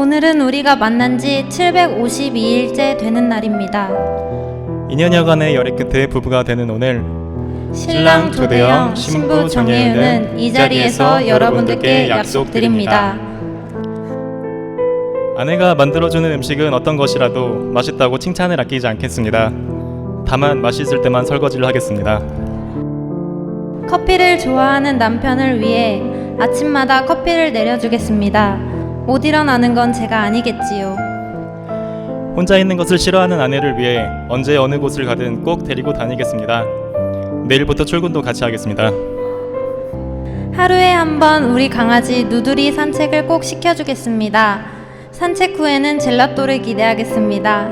오늘은 우리가 만난 지 752일째 되는 날입니다. 2년여간의 열애 끝에 부부가 되는 오늘 신랑 조대영, 신부 정혜윤은 이 자리에서 여러분들께 약속드립니다. 아내가 만들어주는 음식은 어떤 것이라도 맛있다고 칭찬을 아끼지 않겠습니다. 다만 맛있을 때만 설거지를 하겠습니다. 커피를 좋아하는 남편을 위해 아침마다 커피를 내려주겠습니다. 못 일어나는 건 제가 아니겠지요. 혼자 있는 것을 싫어하는 아내를 위해 언제 어느 곳을 가든 꼭 데리고 다니겠습니다. 내일부터 출근도 같이 하겠습니다. 하루에 한 번 우리 강아지 누드리 산책을 꼭 시켜주겠습니다. 산책 후에는 젤라또를 기대하겠습니다.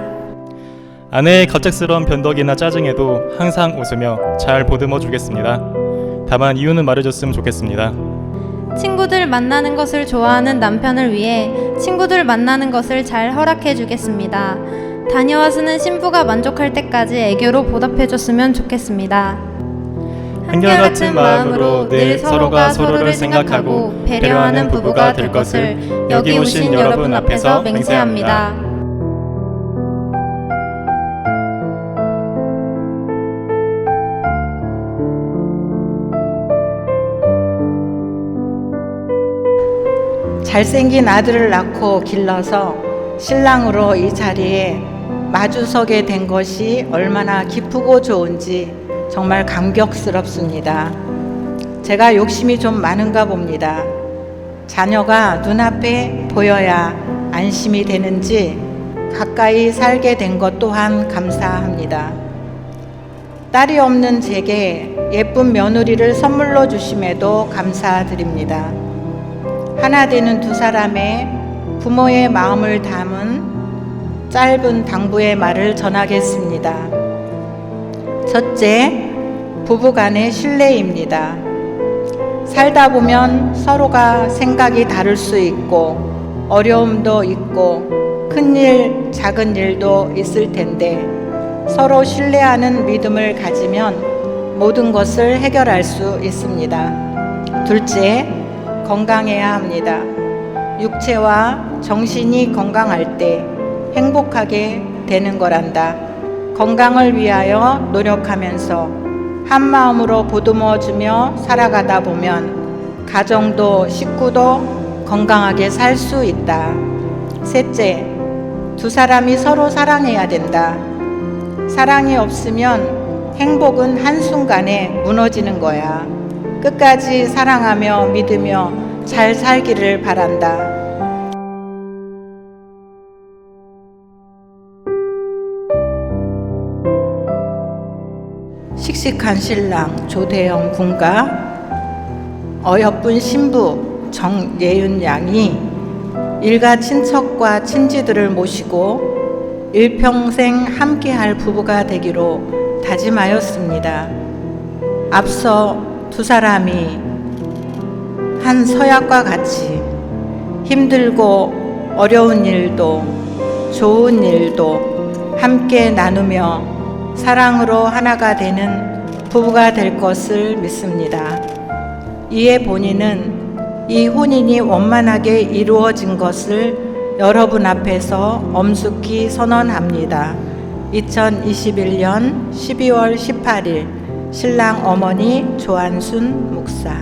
아내의 갑작스러운 변덕이나 짜증에도 항상 웃으며 잘 보듬어 주겠습니다. 다만 이유는 말해줬으면 좋겠습니다. 친구들 만나는 것을 좋아하는 남편을 위해 친구들 만나는 것을 잘 허락해 주겠습니다. 다녀와서는 신부가 만족할 때까지 애교로 보답해 줬으면 좋겠습니다. 한결같은 마음으로 늘 서로가 서로를 생각하고 배려하는 부부가 될 것을 여기 오신 여러분 앞에서 맹세합니다. 잘생긴 아들을 낳고 길러서 신랑으로 이 자리에 마주서게 된 것이 얼마나 기쁘고 좋은지 정말 감격스럽습니다. 제가 욕심이 좀 많은가 봅니다. 자녀가 눈앞에 보여야 안심이 되는지 가까이 살게 된 것 또한 감사합니다. 딸이 없는 제게 예쁜 며느리를 선물로 주심에도 감사드립니다. 하나 되는 두 사람의 부모의 마음을 담은 짧은 당부의 말을 전하겠습니다. 첫째, 부부 간의 신뢰입니다. 살다 보면 서로가 생각이 다를 수 있고 어려움도 있고 큰 일, 작은 일도 있을 텐데 서로 신뢰하는 믿음을 가지면 모든 것을 해결할 수 있습니다. 둘째, 건강해야 합니다. 육체와 정신이 건강할 때 행복하게 되는 거란다. 건강을 위하여 노력하면서 한 마음으로 보듬어 주며 살아가다 보면 가정도 식구도 건강하게 살 수 있다. 셋째, 두 사람이 서로 사랑해야 된다. 사랑이 없으면 행복은 한순간에 무너지는 거야. 끝까지 사랑하며 믿으며 잘 살기를 바란다. 씩씩한 신랑 조대영 군과 어여쁜 신부 정예윤 양이 일가 친척과 친지들을 모시고 일평생 함께할 부부가 되기로 다짐하였습니다. 앞서 두 사람이 한 서약과 같이 힘들고 어려운 일도 좋은 일도 함께 나누며 사랑으로 하나가 되는 부부가 될 것을 믿습니다. 이에 본인은 이 혼인이 원만하게 이루어진 것을 여러분 앞에서 엄숙히 선언합니다. 2021년 12월 18일 신랑 어머니 조한순 목사